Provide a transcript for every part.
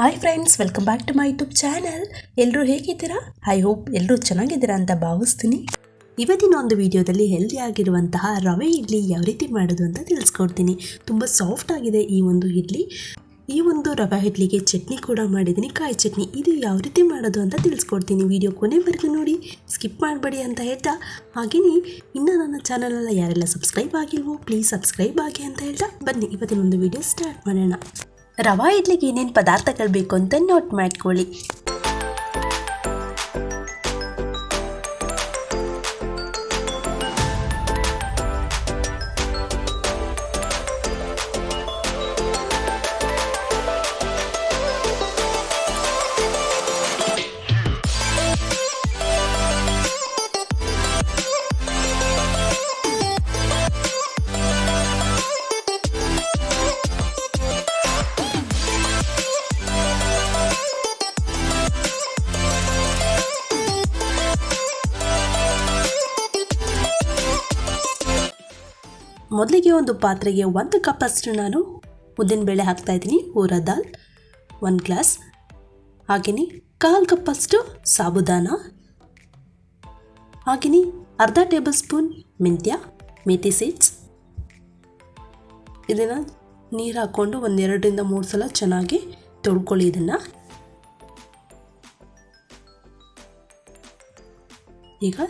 Hi friends welcome back to my YouTube channel ಎಲ್ಲರೂ ಹೇಗಿದ್ದೀರಾ? I hope ಎಲ್ಲರೂ ಚೆನ್ನಾಗಿದ್ದೀರಾ ಅಂತ ಭಾವಿಸ್ತೀನಿ. ಇವತ್ತಿನ ಒಂದು ವಿಡಿಯೋದಲ್ಲಿ ಹೆಲ್ದಿ ಆಗಿರುವಂತಹ ರವೆ ಇಡ್ಲಿ ಯಾವ ರೀತಿ ಮಾಡೋದು ಅಂತ ತಿಳಿಸ್ಕೊಡ್ತೀನಿ. ತುಂಬ ಸಾಫ್ಟ್ ಆಗಿದೆ ಈ ಒಂದು ಇಡ್ಲಿ. ಈ ಒಂದು ರವೆ ಇಡ್ಲಿಗೆ ಚಟ್ನಿ ಕೂಡ ಮಾಡಿದ್ದೀನಿ. ಕಾಯಿ ಚಟ್ನಿ, ಇದು ಯಾವ ರೀತಿ ಮಾಡೋದು ಅಂತ ತಿಳಿಸ್ಕೊಡ್ತೀನಿ. ವಿಡಿಯೋ ಕೊನೆವರೆಗೂ ನೋಡಿ. ಸ್ಕಿಪ್ ಮಾಡಬೇಡಿ ಅಂತ ಹೇಳ್ತಾ. ಹಾಗೆಯೇ, ಇನ್ನೂ ನನ್ನ ಚಾನಲೆಲ್ಲ ಯಾರೆಲ್ಲ ಸಬ್ಸ್ಕ್ರೈಬ್ ಆಗಿಲ್ವೋ ಪ್ಲೀಸ್ ಸಬ್ಸ್ಕ್ರೈಬ್ ಆಗಿ ಅಂತ ಹೇಳ್ತಾ. ಬನ್ನಿ, ಇವತ್ತಿನ ಒಂದು ವಿಡಿಯೋ ಸ್ಟಾರ್ಟ್ ಮಾಡೋಣ. ರವಾ ಇಡ್ಲಿಗೆ ಏನೇನು ಪದಾರ್ಥಗಳು ಬೇಕು ಅಂತ ನೋಟ್ ಮಾಡ್ಕೊಳ್ಳಿ. ಮೊದಲಿಗೆ ಒಂದು ಪಾತ್ರೆಗೆ ಒಂದು ಕಪ್ ಅಷ್ಟು ನಾನು ಉದ್ದಿನಬೇಳೆ ಹಾಕ್ತಾ ಇದ್ದೀನಿ, ಊರ ದಾಲ್. ಒಂದು ಗ್ಲಾಸ್. ಹಾಗೆಯೇ ಕಾಲು ಕಪ್ಪಷ್ಟು ಸಾಬುದಾನ. ಹಾಗೆಯೇ ಅರ್ಧ ಟೇಬಲ್ ಸ್ಪೂನ್ ಮೆಂತ್ಯ ಮೆಥಿ ಸೀಡ್ಸ್. ಇದನ್ನು ನೀರು ಹಾಕ್ಕೊಂಡು ಒಂದೆರಡರಿಂದ ಮೂರು ಸಲ ಚೆನ್ನಾಗಿ ತೊಳ್ಕೊಳ್ಳಿ ಇದನ್ನು. ಈಗ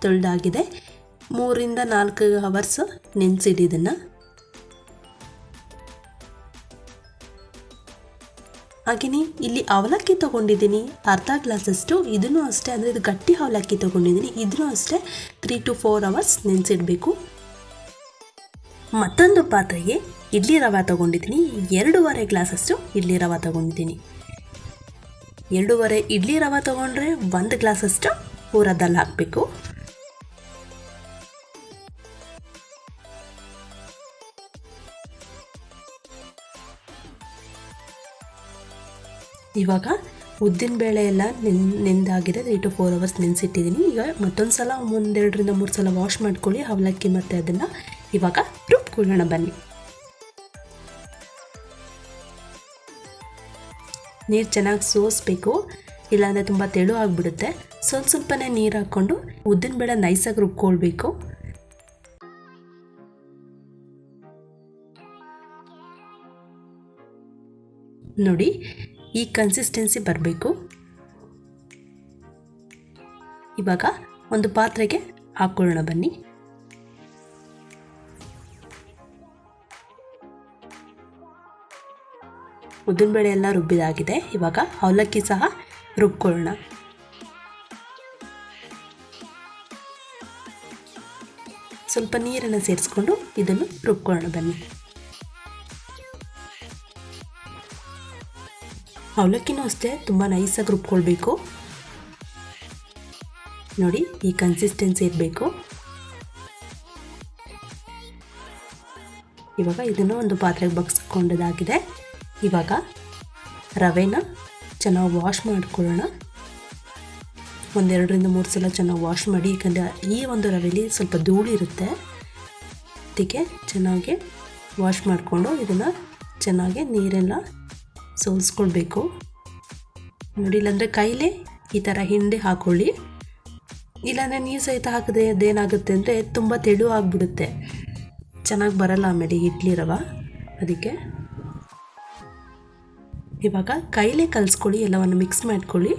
ತೊಳೆದಾಗಿದೆ. ಮೂರಿಂದ ನಾಲ್ಕು ಅವರ್ಸ್ ನೆನೆಸಿಡಿ ಇದನ್ನು. ಹಾಗೆಯೇ ಇಲ್ಲಿ ಅವಲಕ್ಕಿ ತೊಗೊಂಡಿದ್ದೀನಿ. ಅರ್ಧ ಗ್ಲಾಸಷ್ಟು ಇದನ್ನು ಅಷ್ಟೇ, ಅಂದರೆ ಇದು ಗಟ್ಟಿ ಅವಲಕ್ಕಿ ತೊಗೊಂಡಿದ್ದೀನಿ. ಇದನ್ನು ಅಷ್ಟೇ ತ್ರೀ ಟು ಫೋರ್ ಅವರ್ಸ್ ನೆನೆಸಿಡಬೇಕು. ಮತ್ತೊಂದು ಪಾತ್ರೆಗೆ ಇಡ್ಲಿ ರವೆ ತೊಗೊಂಡಿದ್ದೀನಿ. ಎರಡೂವರೆ ಗ್ಲಾಸಷ್ಟು ಇಡ್ಲಿ ರವೆ ತೊಗೊಂಡಿದ್ದೀನಿ. ಎರಡೂವರೆ ಇಡ್ಲಿ ರವೆ ತೊಗೊಂಡ್ರೆ ಒಂದು ಗ್ಲಾಸಷ್ಟು ಊರದಲ್ಲಿ ಹಾಕಬೇಕು. ಇವಾಗ ಉದ್ದಿನ ಬೇಳೆ ಎಲ್ಲ ನೆನ್, ನೆಂದಾಗಿದೆ ತ್ರೀ ಟು ಫೋರ್ ಅವರ್ಸ್ ನೆನೆಸಿಟ್ಟಿದ್ದೀನಿ. ಈಗ ಮತ್ತೊಂದು ಸಲ ಒಂದೆರಡರಿಂದ ಮೂರು ಸಲ ವಾಶ್ ಮಾಡ್ಕೊಳ್ಳಿ, ಅವಲಕ್ಕಿ ಮತ್ತು ಅದನ್ನು ಇವಾಗ ರುಬ್ಕೊಳ್ಳೋಣ ಬನ್ನಿ. ನೀರು ಚೆನ್ನಾಗಿ ಸೋಸಬೇಕು. ಇಲ್ಲಾಂದರೆ ತುಂಬ ತೆಳು ಆಗಿಬಿಡುತ್ತೆ. ಸ್ವಲ್ಪ ಸ್ವಲ್ಪನೇ ನೀರು ಹಾಕ್ಕೊಂಡು ಉದ್ದಿನ ಬೇಳೆ ನೈಸಾಗಿ ರುಬ್ಕೊಳ್ಬೇಕು. ನೋಡಿ ಈ ಕನ್ಸಿಸ್ಟೆನ್ಸಿ ಬರಬೇಕು. ಇವಾಗ ಒಂದು ಪಾತ್ರೆಗೆ ಹಾಕ್ಕೊಳ್ಳೋಣ ಬನ್ನಿ. ಉದ್ದಿನಬೇಳೆ ಎಲ್ಲ ರುಬ್ಬಿದಾಗಿದೆ. ಇವಾಗ ಅವಲಕ್ಕಿ ಸಹ ರುಬ್ಕೊಳ್ಳೋಣ. ಸ್ವಲ್ಪ ನೀರನ್ನು ಸೇರಿಸ್ಕೊಂಡು ಇದನ್ನು ರುಬ್ಕೊಳ್ಳೋಣ ಬನ್ನಿ. ಅವಲಕ್ಕಿನೂ ಅಷ್ಟೇ ತುಂಬ ನೈಸಾಗಿ ರುಬ್ಕೊಳ್ಬೇಕು. ನೋಡಿ, ಈ ಕನ್ಸಿಸ್ಟೆನ್ಸಿ ಇರಬೇಕು. ಇವಾಗ ಇದನ್ನು ಒಂದು ಪಾತ್ರೆಗೆ ಬಗ್ಸ್ಕೊಂಡದಾಗಿದೆ. ಇವಾಗ ರವೆನ ಚೆನ್ನಾಗಿ ವಾಶ್ ಮಾಡ್ಕೊಳ್ಳೋಣ. ಒಂದೆರಡರಿಂದ ಮೂರು ಸಲ ಚೆನ್ನಾಗಿ ವಾಶ್ ಮಾಡಿ, ಯಾಕಂದರೆ ಈ ಒಂದು ರವೆಲಿ ಸ್ವಲ್ಪ ಧೂಳಿರುತ್ತೆ ಅದಕ್ಕೆ ಚೆನ್ನಾಗಿ ವಾಶ್ ಮಾಡಿಕೊಂಡು ಇದನ್ನು ಚೆನ್ನಾಗಿ ನೀರೆಲ್ಲ ಸೋಲ್ಸ್ಕೊಳ್ಬೇಕು. ನೋಡಿ ಇಲ್ಲಾಂದರೆ ಕೈಲೇ ಈ ಥರ ಹಿಂಡಿ ಹಾಕ್ಕೊಳ್ಳಿ ಇಲ್ಲಾಂದರೆ ನೀರು ಸಹಿತ ಹಾಕಿದ್ರೆ ಅದೇನಾಗುತ್ತೆ ಅಂದರೆ ತುಂಬ ತೆಳು ಆಗಿಬಿಡುತ್ತೆ. ಚೆನ್ನಾಗಿ ಬರಲ್ಲ ಆಮೇಲೆ ಇಡ್ಲಿ ರವ. ಅದಕ್ಕೆ ಇವಾಗ ಕೈಲೇ ಕಲಿಸ್ಕೊಳ್ಳಿ, ಎಲ್ಲವನ್ನು ಮಿಕ್ಸ್ ಮಾಡ್ಕೊಳ್ಳಿ.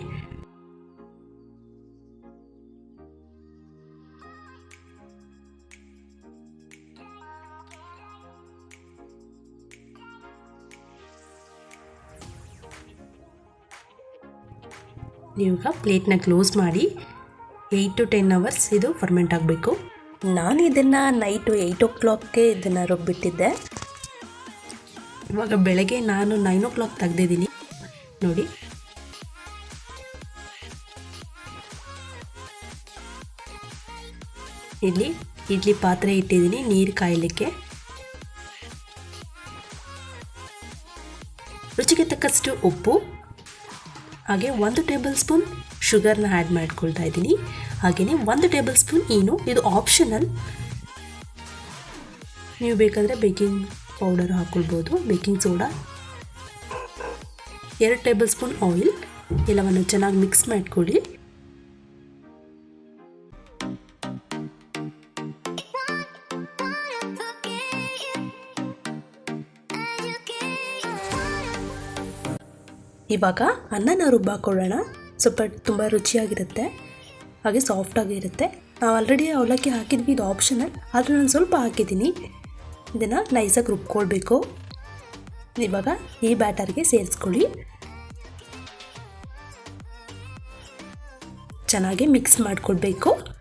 ಇವಾಗ ಪ್ಲೇಟ್ನ ಕ್ಲೋಸ್ ಮಾಡಿ ಏಯ್ಟ್ ಟು ಟೆನ್ ಅವರ್ಸ್ ಇದು ಫರ್ಮೆಂಟ್ ಆಗಬೇಕು. ನಾನು ಇದನ್ನು ನೈಟು ಏಯ್ಟ್ ಓ ಕ್ಲಾಕ್ಗೆ ಇದನ್ನು ರುಬ್ಬಿಟ್ಟಿದ್ದೆ. ಇವಾಗ ಬೆಳಗ್ಗೆ ನಾನು ನೈನ್ ಓ ಕ್ಲಾಕ್ ತೆಗ್ದಿದ್ದೀನಿ. ನೋಡಿ. ಇಲ್ಲಿ ಇಡ್ಲಿ ಪಾತ್ರೆ ಇಟ್ಟಿದ್ದೀನಿ ನೀರು ಕಾಯಲಿಕ್ಕೆ. ರುಚಿಗೆ ತಕ್ಕಷ್ಟು ಉಪ್ಪು. ಹಾಗೆ ಒಂದು ಟೇಬಲ್ ಸ್ಪೂನ್ ಶುಗರ್ನ ಆ್ಯಡ್ ಮಾಡ್ಕೊಳ್ತಾ ಇದ್ದೀನಿ. ಹಾಗೆಯೇ ಒಂದು ಟೇಬಲ್ ಸ್ಪೂನ್ ಏನು, ಇದು ಆಪ್ಷನಲ್ ನೀವು ಬೇಕಾದರೆ ಬೇಕಿಂಗ್ ಪೌಡರ್ ಹಾಕ್ಕೊಳ್ಬೋದು ಬೇಕಿಂಗ್ ಸೋಡಾ ಎರಡು ಟೇಬಲ್ ಸ್ಪೂನ್ ಆಯಿಲ್ ಎಲ್ಲವನ್ನು ಚೆನ್ನಾಗಿ ಮಿಕ್ಸ್ ಮಾಡ್ಕೊಳ್ಳಿ. ಇವಾಗ ಅನ್ನನ ರುಬ್ಬಾಕೊಳ್ಳೋಣ ಸ್ವಲ್ಪ ತುಂಬ ರುಚಿಯಾಗಿರುತ್ತೆ. ಹಾಗೆ ಸಾಫ್ಟಾಗಿರುತ್ತೆ ನಾವು ಆಲ್ರೆಡಿ ಅವಲಕ್ಕಿ ಹಾಕಿದ್ವಿ, ಇದು ಆಪ್ಷನಲ್ ಆದರೆ ನಾನು ಸ್ವಲ್ಪ ಹಾಕಿದ್ದೀನಿ. ಇದನ್ನು ನೈಸಾಗಿ ರುಬ್ಕೊಳ್ಬೇಕು. ಇವಾಗ ಈ ಬ್ಯಾಟರ್ಗೆ ಸೇರಿಸ್ಕೊಳ್ಳಿ. ಚೆನ್ನಾಗಿ ಮಿಕ್ಸ್ ಮಾಡಿಕೊಳ್ಬೇಕು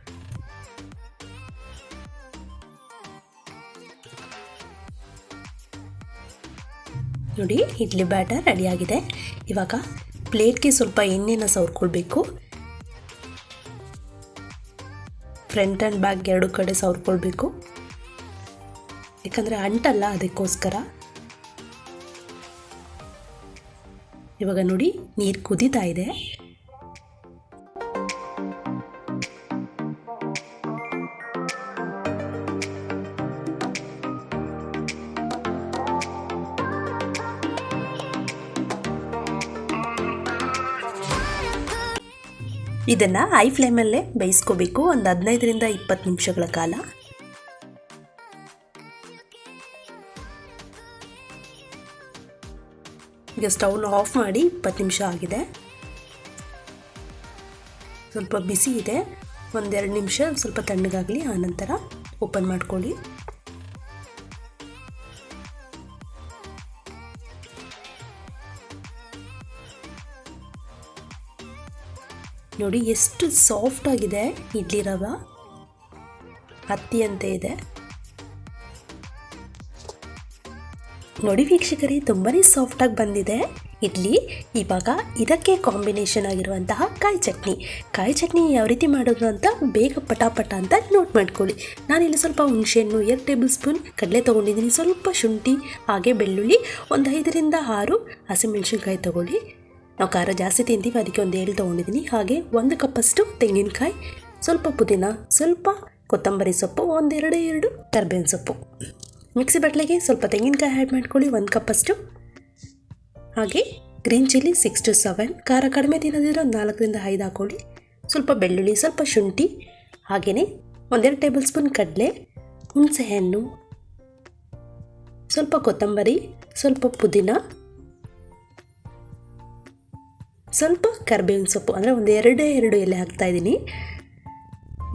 ನೋಡಿ, ಇಡ್ಲಿ ಬ್ಯಾಟರ್ ರೆಡಿಯಾಗಿದೆ. ಇವಾಗ ಪ್ಲೇಟ್ಗೆ ಸ್ವಲ್ಪ ಎಣ್ಣೆನ ಸವರ್ಕೊಳ್ಬೇಕು. ಫ್ರಂಟ್ ಆ್ಯಂಡ್ ಬ್ಯಾಕ್ ಎರಡು ಕಡೆ ಸವರ್ಕೊಳ್ಬೇಕು. ಯಾಕಂದರೆ ಅಂಟಲ್ಲ ಅದಕ್ಕೋಸ್ಕರ. ಇವಾಗ ನೋಡಿ, ನೀರು ಕುದೀತಾ ಇದೆ. ಇದನ್ನು ಐ ಫ್ಲೇಮಲ್ಲೇ ಬೇಯಿಸ್ಕೋಬೇಕು. ಒಂದು ಹದಿನೈದರಿಂದ ಇಪ್ಪತ್ತು ನಿಮಿಷಗಳ ಕಾಲ. ಈಗ ಸ್ಟವ್ನ ಆಫ್ ಮಾಡಿ ಇಪ್ಪತ್ತು ನಿಮಿಷ ಆಗಿದೆ. ಸ್ವಲ್ಪ ಬಿಸಿ ಇದೆ. ಒಂದೆರಡು ನಿಮಿಷ ಸ್ವಲ್ಪ ತಣ್ಣಗಾಗಲಿ, ಆನಂತರ ಓಪನ್ ಮಾಡ್ಕೊಳ್ಳಿ. ನೋಡಿ ಎಷ್ಟು ಸಾಫ್ಟ್ ಆಗಿದೆ ಇಡ್ಲಿ ರವ. ಹತ್ತಿಯಂತೆ ಇದೆ. ನೋಡಿ ವೀಕ್ಷಕರೇ ತುಂಬಾ ಸಾಫ್ಟಾಗಿ ಬಂದಿದೆ ಇಡ್ಲಿ. ಇವಾಗ ಇದಕ್ಕೆ ಕಾಂಬಿನೇಷನ್ ಆಗಿರುವಂತಹ ಕಾಯಿ ಚಟ್ನಿ. ಕಾಯಿ ಚಟ್ನಿ ಯಾವ ರೀತಿ ಮಾಡೋದು ಅಂತ ಬೇಗ ಪಟಾಪಟ ಅಂತ ನೋಟ್ ಮಾಡ್ಕೊಳ್ಳಿ. ನಾನಿಲ್ಲಿ ಸ್ವಲ್ಪ ಹುಣಸೆಹಣ್ಣು, ಎರಡು ಟೇಬಲ್ ಸ್ಪೂನ್ ಕಡಲೆ ತೊಗೊಂಡಿದ್ದೀನಿ. ಸ್ವಲ್ಪ ಶುಂಠಿ, ಹಾಗೆ ಬೆಳ್ಳುಳ್ಳಿ, ಒಂದು ಐದರಿಂದ ಆರು ಹಸಿಮೆಣಸಿನ್ಕಾಯಿ ತೊಗೊಳ್ಳಿ. ನಾವು ಖಾರ ಜಾಸ್ತಿ ತಿಂತೀವಿ, ಅದಕ್ಕೆ ಒಂದು ಏಳು ತೊಗೊಂಡಿದ್ದೀನಿ ಹಾಗೆ ಒಂದು ಕಪ್ಪಷ್ಟು ತೆಂಗಿನಕಾಯಿ, ಸ್ವಲ್ಪ ಪುದೀನ, ಸ್ವಲ್ಪ ಕೊತ್ತಂಬರಿ ಸೊಪ್ಪು, ಒಂದೆರಡು ಎರಡು ಕರ್ಬೇವಿನ ಸೊಪ್ಪು. ಮಿಕ್ಸಿ ಬಟ್ಲಿಗೆ ಸ್ವಲ್ಪ ತೆಂಗಿನಕಾಯಿ ಆ್ಯಡ್ ಮಾಡ್ಕೊಳ್ಳಿ, ಒಂದು ಕಪ್ಪಷ್ಟು. ಹಾಗೆ green chilli six to seven ಖಾರ ಕಡಿಮೆ ತಿನ್ನೋದಿದ್ರೆ ಒಂದು ನಾಲ್ಕರಿಂದ ಐದು ಹಾಕ್ಕೊಳ್ಳಿ ಸ್ವಲ್ಪ ಬೆಳ್ಳುಳ್ಳಿ, ಸ್ವಲ್ಪ ಶುಂಠಿ ಹಾಗೆಯೇ ಒಂದೆರಡು ಟೇಬಲ್ ಸ್ಪೂನ್ ಕಡಲೆ, ಹುಣಸೆಹಣ್ಣು, ಸ್ವಲ್ಪ ಕೊತ್ತಂಬರಿ, ಸ್ವಲ್ಪ ಪುದೀನ ಸ್ವಲ್ಪ ಕರ್ಬೇವಿನ ಸೊಪ್ಪು, ಅಂದರೆ ಒಂದು ಎರಡೇ ಎರಡು ಎಲೆ ಹಾಕ್ತಾಯಿದ್ದೀನಿ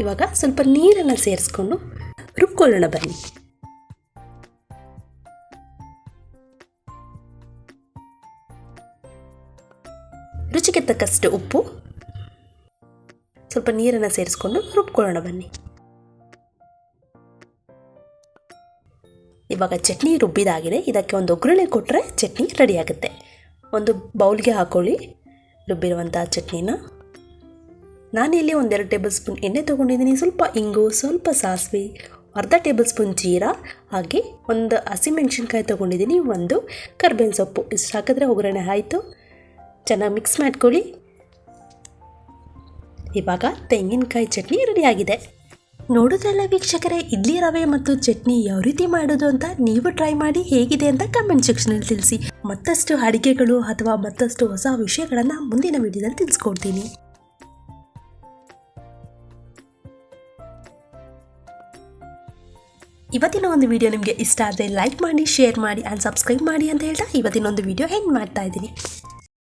ಇವಾಗ ಸ್ವಲ್ಪ ನೀರನ್ನು ಸೇರಿಸ್ಕೊಂಡು ರುಬ್ಕೊಳ್ಳೋಣ ಬನ್ನಿ. ರುಚಿಗೆ ತಕ್ಕಷ್ಟು ಉಪ್ಪು, ಸ್ವಲ್ಪ ನೀರನ್ನು ಸೇರಿಸ್ಕೊಂಡು ರುಬ್ಕೊಳ್ಳೋಣ ಬನ್ನಿ. ಇವಾಗ ಚಟ್ನಿ ರುಬ್ಬಿದಾಗಿದೆ. ಇದಕ್ಕೆ ಒಂದು ಒಗ್ಗರಣೆ ಕೊಟ್ಟರೆ ಚಟ್ನಿ ರೆಡಿಯಾಗುತ್ತೆ ಒಂದು ಬೌಲ್ಗೆ ಹಾಕೊಳ್ಳಿ. ರುಬ್ಬಿರುವಂಥ ಚಟ್ನಿನ. ನಾನಿಲ್ಲಿ ಒಂದೆರಡು ಟೇಬಲ್ ಸ್ಪೂನ್ ಎಣ್ಣೆ ತೊಗೊಂಡಿದ್ದೀನಿ. ಸ್ವಲ್ಪ ಇಂಗು, ಸ್ವಲ್ಪ ಸಾಸಿವೆ, ಅರ್ಧ ಟೇಬಲ್ ಸ್ಪೂನ್ ಜೀರಾ, ಹಾಗೆ ಒಂದು ಹಸಿಮೆಣ್ಸಿನ್ಕಾಯಿ ತೊಗೊಂಡಿದ್ದೀನಿ. ಒಂದು ಕರ್ಬೇವಿನ ಸೊಪ್ಪು. ಇಷ್ಟು ಹಾಕಿದ್ರೆ ಒಗ್ಗರಣೆ ಆಯಿತು. ಚೆನ್ನಾಗಿ ಮಿಕ್ಸ್ ಮಾಡ್ಕೊಳ್ಳಿ. ಇವಾಗ ತೆಂಗಿನಕಾಯಿ ಚಟ್ನಿ ರೆಡಿಯಾಗಿದೆ ನೋಡೋದ್ರಲ್ಲ ವೀಕ್ಷಕರೇ, ಇಡ್ಲಿ ರವೆ ಮತ್ತು ಚಟ್ನಿ ಯಾವ ರೀತಿ ಮಾಡೋದು ಅಂತ ನೀವು ಟ್ರೈ ಮಾಡಿ ಹೇಗಿದೆ ಅಂತ ಕಮೆಂಟ್ ಸೆಕ್ಷನಲ್ಲಿ ತಿಳಿಸಿ. ಮತ್ತಷ್ಟು ಅಡಿಗೆಗಳು ಅಥವಾ ಮತ್ತಷ್ಟು ಹೊಸ ವಿಷಯಗಳನ್ನು ಮುಂದಿನ ವಿಡಿಯೋದಲ್ಲಿ ತಿಳಿಸ್ಕೊಡ್ತೀನಿ. ಇವತ್ತಿನ ಒಂದು ವಿಡಿಯೋ ನಿಮಗೆ ಇಷ್ಟ ಆದರೆ ಲೈಕ್ ಮಾಡಿ ಶೇರ್ ಮಾಡಿ ಆ್ಯಂಡ್ ಸಬ್ಸ್ಕ್ರೈಬ್ ಮಾಡಿ ಅಂತ ಹೇಳ್ತಾ ಇವತ್ತಿನ ಒಂದು ವಿಡಿಯೋ ಹೆಂಗೆ ಮಾಡ್ತಾ ಇದ್ದೀನಿ.